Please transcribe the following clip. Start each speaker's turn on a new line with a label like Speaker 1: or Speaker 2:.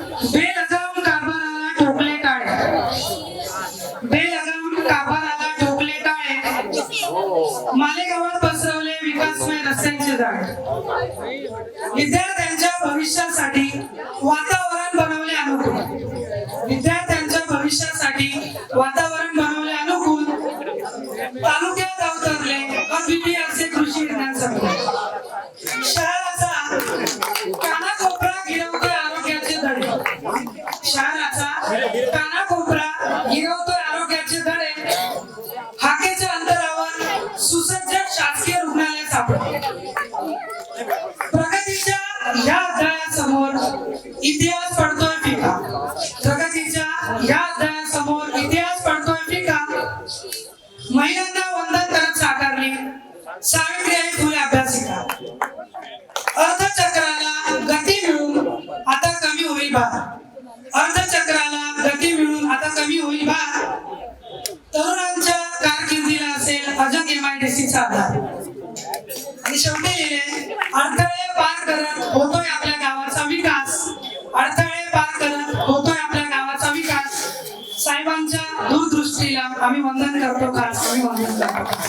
Speaker 1: बेलगाम कारभाराला ठोकले ठोकले पसरवले रस्त्यांचे विद्यार्थ्यांच्या भविष्यासाठी वातावरण बनवले अनुकूल. विद्यार्थ्यांच्या भविष्यासाठी वातावरण बनवले अनुकूल. तालुक्यात अवतरले अद्वितीय असे कृषी विज्ञान काना कोपरा गिरवतो आरोग्याचे धडे. हाकेच्या अंतरावर सुसज्ज शासकीय रुग्णालय सापडले. प्रगतीच्या या अध्यायासमोर इतिहास पडतोय फिका. प्रगतीच्या या अध्यायासमोर इतिहास पडतोय फिका. महिलांना वंदन करत साकारली सावित्रीबाई असेल अजून आधार आणि शेवटी लिहिले अडथळे पार करत होतोय आपल्या गावाचा विकास. अडथळे पार करत होतोय आपल्या गावाचा विकास. साहेबांच्या दूरदृष्टीला आम्ही वंदन करतो खास आम्ही वंदन करतो.